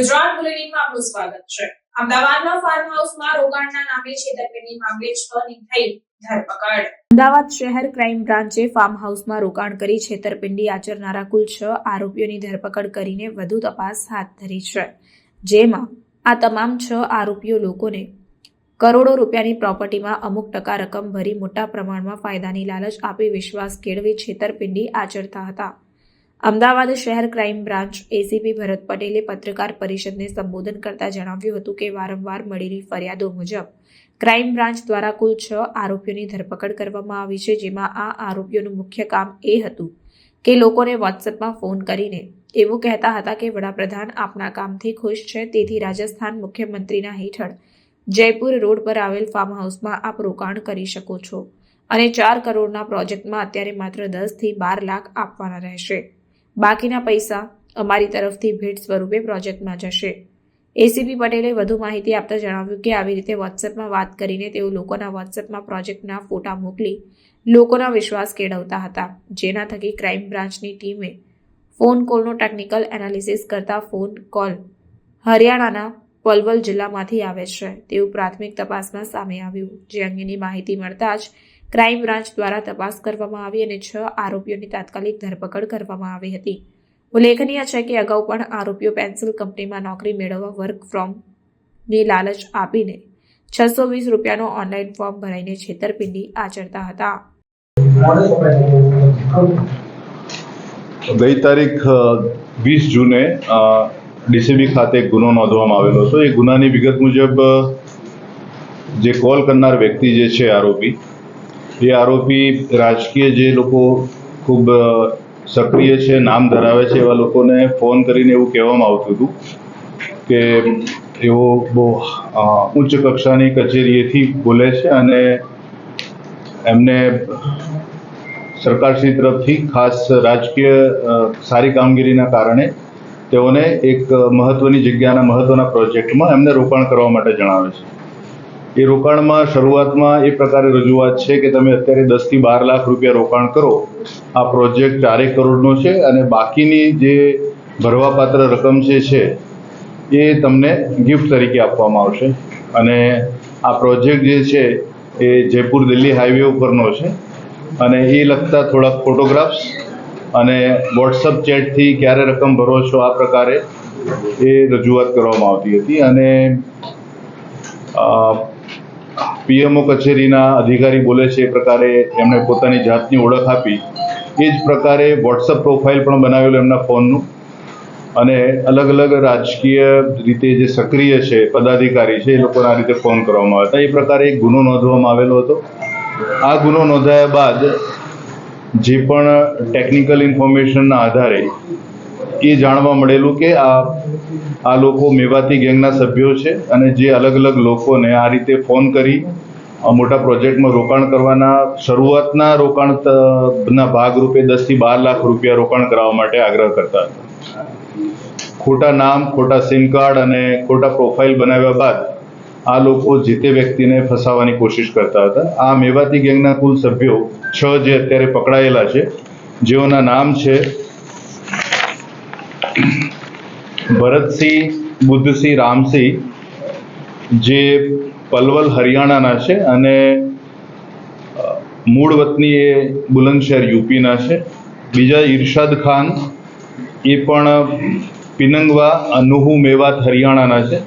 ગુજરાત બુલેટિનમાં આપનું સ્વાગત છે. અમદાવાદના ફાર્મ હાઉસમાં રોકાણના નામે છેતરપિંડી મામલે છ ની થઈ ધરપકડ. અમદાવાદ શહેર ક્રાઇમ બ્રાન્ચે ફાર્મ હાઉસમાં રોકાણ કરી છેતરપિંડી આચરનારા કુલ છ આરોપીઓની ધરપકડ કરીને વધુ તપાસ હાથ ધરી છે. જેમાં આ તમામ છ આરોપીઓ લોકોને કરોડો રૂપિયાની પ્રોપર્ટીમાં અમુક ટકા રકમ ભરી મોટા પ્રમાણમાં ફાયદાની લાલચ આપી વિશ્વાસ કેળવી છેતરપિંડી આચરતા હતા. અમદાવાદ શહેર ક્રાઇમ બ્રાન્ચ એસીપી ભરત પટેલે પત્રકાર પરિષદને સંબોધન કરતા જણાવ્યું હતું કે વારંવાર મળેલી ફરિયાદો મુજબ ક્રાઇમ બ્રાન્ચ દ્વારા કુલ છ આરોપીઓની ધરપકડ કરવામાં આવી છે, જેમાં આ આરોપીઓનું મુખ્ય કામ એ હતું કે લોકોને વોટ્સએપમાં ફોન કરીને એવું કહેતા હતા કે વડાપ્રધાન આપના કામથી ખુશ છે, તેથી રાજસ્થાન મુખ્યમંત્રીના હેઠળ જયપુર રોડ પર આવેલ ફાર્મ હાઉસમાં આપ રોકાણ કરી શકો છો અને ચાર કરોડના પ્રોજેક્ટમાં અત્યારે માત્ર દસથી બાર લાખ આપવાના રહેશે. બાકીના પૈસા અમારી તરફથી ભેટ સ્વરૂપે પ્રોજેક્ટમાં જશે. એસીપી પટેલે વધુ માહિતી આપતા જણાવ્યું કે આવી રીતે વોટ્સએપમાં વાત કરીને તેઓ લોકોના વોટ્સએપમાં પ્રોજેક્ટના ફોટા મોકલી લોકોના વિશ્વાસ કેળવતા હતા. જેના થકી ક્રાઇમ બ્રાન્ચની ટીમે ફોન કોલનો ટેકનિકલ એનાલિસિસ કરતા ફોન કોલ હરિયાણાના પલવલ જિલ્લામાંથી આવે છે. તેવું પ્રાથમિક તપાસમાં સામે આવ્યું. જે અંગેની માહિતી મળતા જ ક્રાઇમ બ્રાન્ચ દ્વારા તપાસ કરવામાં આવી અને છ આરોપીઓની તાત્કાલિક ધરપકડ કરવામાં આવી હતી. ઉલ્લેખનીય છે કે અગાઉ પણ આરોપીઓ પેન્સિલ કંપનીમાં નોકરી મેળવવા વર્ક ફ્રોમની લાલચ આપીને છસો વીસ રૂપિયાનો ઓનલાઈન ફોર્મ ભરાઈને છેતરપિંડી આચરતા હતા. ગઈ તારીખ વીસ જૂને ડીસીબી ખાતે ગુનો નોંધવામાં આવેલો હતો. એ ગુનાની વિગત મુજબ જે કોલ કરનાર વ્યક્તિ જે છે આરોપી એ આરોપી રાજકીય જે લોકો ખૂબ સક્રિય છે, નામ ધરાવે છે એવા લોકોને ફોન કરીને એવું કહેવામાં આવતું હતું કે એઓ બહુ ઉચ્ચ કક્ષાની કચેરીએથી બોલે છે અને એમને સરકારશ્રી તરફથી ખાસ રાજકીય સારી કામગીરીના કારણે તેઓને એક મહત્વની જગ્યાના મહત્વના પ્રોજેક્ટમાં એમને રોકાણ કરવા માટે જણાવે છે. એ રોકાણમાં શરૂઆતમાં એ પ્રકારે રજૂઆત છે કે તમે અત્યારે દસથી બાર લાખ રૂપિયા રોકાણ કરો. આ પ્રોજેક્ટ ચારેક કરોડનો છે અને બાકીની જે ભરવાપાત્ર રકમ જે છે, એ તમને ગિફ્ટ તરીકે આપવામાં આવશે. અને આ પ્રોજેક્ટ જે છે, એ જયપુર દિલ્હી હાઈવે ઉપરનો છે. અને એ લગતા થોડાક ફોટોગ્રાફ્સ અને વોટ્સઅપ ચેટથી ક્યારે રકમ ભરો છો આ પ્રકારે એ રજૂઆત કરવામાં આવતી હતી. અને પીએમઓ કચેરીના અધિકારી બોલે છે એ પ્રકારે એમણે પોતાની જાતની ઓળખ આપી. એ જ પ્રકારે વોટ્સઅપ પ્રોફાઇલ પણ બનાવેલું એમના ફોનનું. અને અલગ અલગ રાજકીય રીતે જે સક્રિય છે, પદાધિકારી છે, એ લોકોને રીતે ફોન કરવામાં આવ્યા હતા. એ પ્રકારે એક ગુનો નોંધવામાં આવેલો હતો. આ ગુનો નોંધાયા બાદ જે પણ ટેકનિકલ ઇન્ફોર્મેશનના આધારે એ જાણવા મળેલું કે આ આ લોકો મેવાતી ગેંગના સભ્યો છે અને જે અલગ અલગ લોકોને આ રીતે ફોન કરી મોટા પ્રોજેક્ટમાં રોકાણ કરવાના, શરૂઆતના રોકાણના ભાગરૂપે દસથી બાર લાખ રૂપિયા રોકાણ કરાવવા માટે આગ્રહ કરતા હતા. ખોટા નામ, ખોટા સિમ કાર્ડ અને ખોટા પ્રોફાઇલ બનાવ્યા બાદ આ લોકો જે તે વ્યક્તિને ફસાવવાની કોશિશ કરતા હતા. આ મેવાતી ગેંગના કુલ સભ્યો છ જે અત્યારે પકડાયેલા છે, જેઓના નામ છે ભરતસિંહ, બુદ્ધસિંહ, રામસિંહ જે પલવલ હરિયાણાના છે અને મૂળ વતની એ બુલંદશહેર યુપીના છે. બીજા ઇરશાદ ખાન એ પણ પિનંગવા અનુહુ મેવાત હરિયાણાના છે.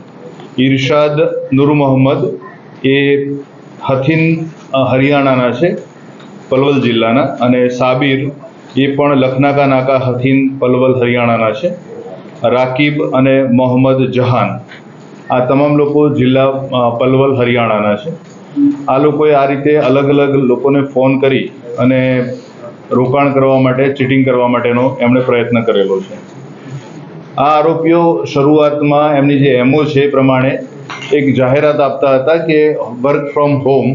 ઇરશાદ નૂર મોહમ્મદ એ હથિન હરિયાણાના છે, પલવલ જિલ્લાના અને સાબિર એ પણ લખનાકા નાકા હથિન, પલવલ હરિયાણાના છે. રાકીબ અને મોહમ્મદ જહાન. આ તમામ લોકો જિલ્લા પલવલ, હરિયાણાના છે. આ લોકોએ આ રીતે અલગ અલગ લોકોને ફોન કરી અને રોકાણ કરવા માટે, ચીટિંગ કરવા માટેનો એમણે પ્રયત્ન કરેલો છે. આ આરોપીઓ શરૂઆતમાં એમની જે એમઓ છે એ પ્રમાણે એક જાહેરાત આપતા હતા કે વર્ક ફ્રોમ હોમ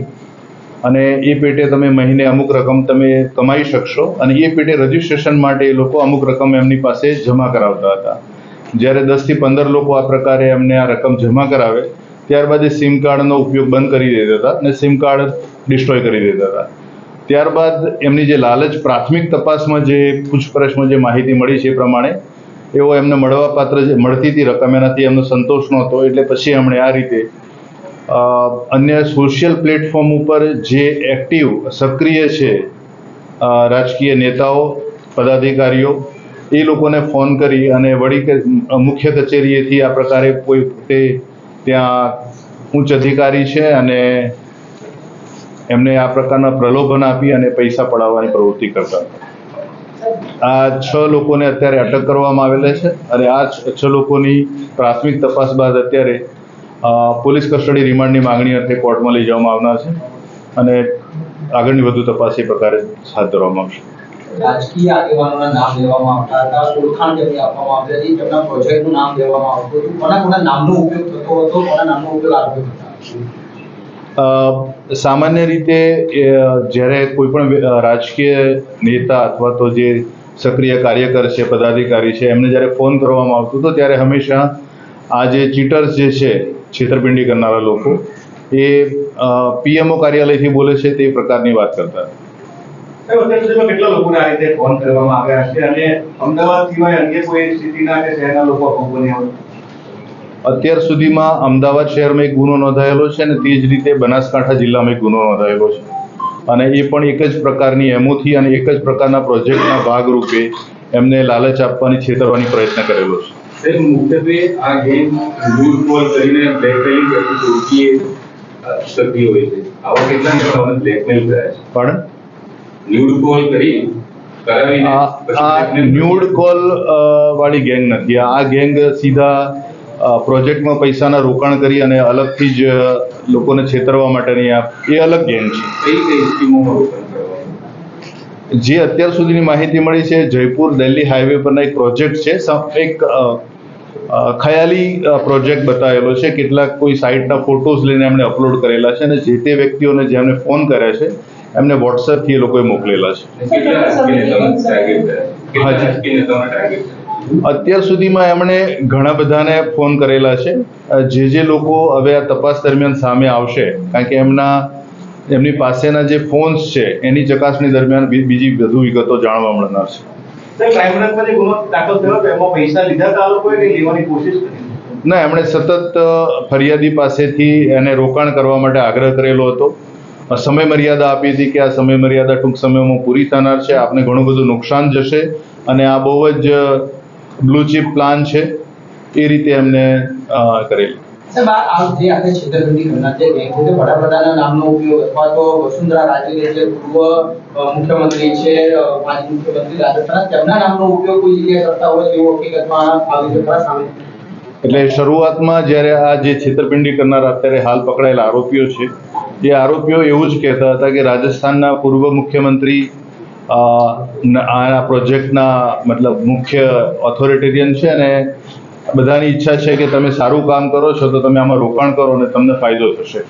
અને એ પેટે તમે મહિને અમુક રકમ તમે કમાઈ શકશો અને એ પેટે રજિસ્ટ્રેશન માટે એ લોકો અમુક રકમ એમની પાસે જમા કરાવતા હતા. જ્યારે દસથી પંદર લોકો આ પ્રકારે એમને આ રકમ જમા કરાવે, ત્યારબાદ એ સિમ કાર્ડનો ઉપયોગ બંધ કરી દેતા હતા અને સિમ કાર્ડ ડિસ્ટ્રોય કરી દેતા હતા. ત્યારબાદ એમની જે લાલચ પ્રાથમિક તપાસમાં જે પૂછપરછમાં જે માહિતી મળી છે એ પ્રમાણે, એવો એમને મળવાપાત્ર જે મળતી હતી રકમ, એનાથી એમનો સંતોષ નહોતો, એટલે પછી એમણે આ રીતે અન્ય સોશિયલ પ્લેટફોર્મ ઉપર જે એક્ટિવ, સક્રિય છે રાજકીય નેતાઓ, પદાધિકારીઓ એ લોકોને ફોન કરી અને વળી મુખ્ય કચેરીએથી આ પ્રકારે કોઈ પોતે ત્યાં ઉચ્ચ અધિકારી છે અને એમને આ પ્રકારના પ્રલોભન આપી અને પૈસા પડાવવાની પ્રવૃત્તિ કરતા આ છ લોકોને અત્યારે અટક કરવામાં આવેલા છે અને આ છ લોકોની પ્રાથમિક તપાસ બાદ અત્યારે પોલીસ કસ્ટડી રિમાન્ડની માંગણી અર્થે કોર્ટમાં લઈ જવામાં આવનાર છે અને આગળની વધુ તપાસ એ પ્રકારે હાથ ધરવામાં આવશે. રાજકીય આગેવાનોના નામ લેવામાં આવતા હતા ઓળખાણ તેમની આપવામાં આવતી હતી તેમના પ્રોજેક્ટનું નામ લેવામાં આવતું હતું કોના કોના નામનો ઉપયોગ થતો હતો કોના નામનો ઉપયોગ આવ્યો હતો? સામાન્ય રીતે જ્યારે કોઈ પણ રાજકીય નેતા અથવા તો જે સક્રિય કાર્યકર છે પદાધિકારી છે એમને જ્યારે ફોન કરવામાં આવતો હતો ત્યારે હંમેશા આ જે ચીટર્સ જે છે છેતરપિંડી કરનારા લોકો એ પીએમઓ કાર્યાલયથી બોલે છે તે પ્રકારની વાત કરતા સાહેબ, અત્યાર સુધીમાં કેટલા લોકોને આ રીતે ફોન કરવામાં આવ્યા છે અને અમદાવાદ સિવાય અન્ય કોઈ સિટીના કે શહેરના લોકો આ ભોગ બન્યા હોય અત્યાર સુધીમાં અમદાવાદ શહેરમાં એક ગુનો નોંધાયેલો છે અને તે જ રીતે બનાસકાંઠા જિલ્લામાં એક ગુનો નોંધાયેલો છે. અને એ પણ એક જ પ્રકારની એમોથી અને એક જ પ્રકારના પ્રોજેક્ટના ભાગરૂપે એમને લાલચ આપવાની છેતરવાની પ્રયત્ન કરેલો છે. સાહેબ મુખ્યત્વે આ ગેમ ન્યૂઝ કોલ કરીને બ્લેકમેલિંગ કરતી ટોળકીએ સક્રિય હોય છે. આવા કેટલા નેતાઓને બ્લેકમેલ કર્યા છે? પણ ન્યૂડ કોલ કરી આ ન્યૂડ કોલ વાળી ગેંગ નથી. આ ગેંગ સીધા પ્રોજેક્ટમાં પૈસાના રોકાણ કરી અને અલગથી જ લોકોને છેતરવા માટેની આ એ અલગ ગેંગ છે. જે અત્યાર સુધીની માહિતી મળી છે જયપુર દિલ્હી હાઈવે પરના એક પ્રોજેક્ટ છે. એક ખયાલી પ્રોજેક્ટ બતાવેલો છે. કેટલાક કોઈ સાઇટના ફોટોઝ લઈને એમણે અપલોડ કરેલા છે અને જે તે વ્યક્તિઓને જેમને ફોન કર્યા છે એમને વોટ્સએપથી એ લોકોએ મોકલેલા છે. હાજી. અત્યાર સુધીમાં એમણે ઘણા બધાને ફોન કરેલા છે. જે જે લોકો હવે આ તપાસ દરમિયાન સામે આવશે કારણ કે એમના એમની પાસેના જે ફોન્સ છે એની ચકાસણી દરમિયાન બી- બીજી વધુ વિગતો જાણવા મળનાર છે. ના એમણે સતત ફરિયાદી પાસેથી એને રોકાણ કરવા માટે આગ્રહ કરેલો હતો. સમય મર્યાદા આપી હતી કે આ સમય મર્યાદા ટૂંક સમયમાં પૂરી થનાર છે. આપને ઘણું બધું નુકસાન જશે અને આ બહુ જ બ્લુ ચીપ પ્લાન છે. એ રીતે એમને કરેલી. સાહેબ આ આ જે આપણે છેતરપિંડી કરનાર જે ગેંગ છે વડાપ્રધાનના નામનો ઉપયોગ અથવા તો વસુંધરા રાજે જે પૂર્વ મુખ્યમંત્રી છે માજી મુખ્યમંત્રી રાજસ્થાન તેમના નામનો ઉપયોગ કોઈ જગ્યાએ કરતા હોય તેવો હકીકતમાં આવી છે સામે એટલે શરૂઆતમાં જ્યારે આ જે છેતરપિંડી કરનાર અત્યારે હાલ પકડાયેલા આરોપીઓ છે એ આરોપીઓ એવું જ કહેતા હતા કે રાજસ્થાનના પૂર્વ મુખ્યમંત્રી આ પ્રોજેક્ટના મતલબ મુખ્ય ઓથોરિટેરિયન છે અને બધાની ઈચ્છા છે કે તમે સારું કામ કરો છો તો તમે આમાં રોકાણ કરો અને તમને ફાયદો થશે.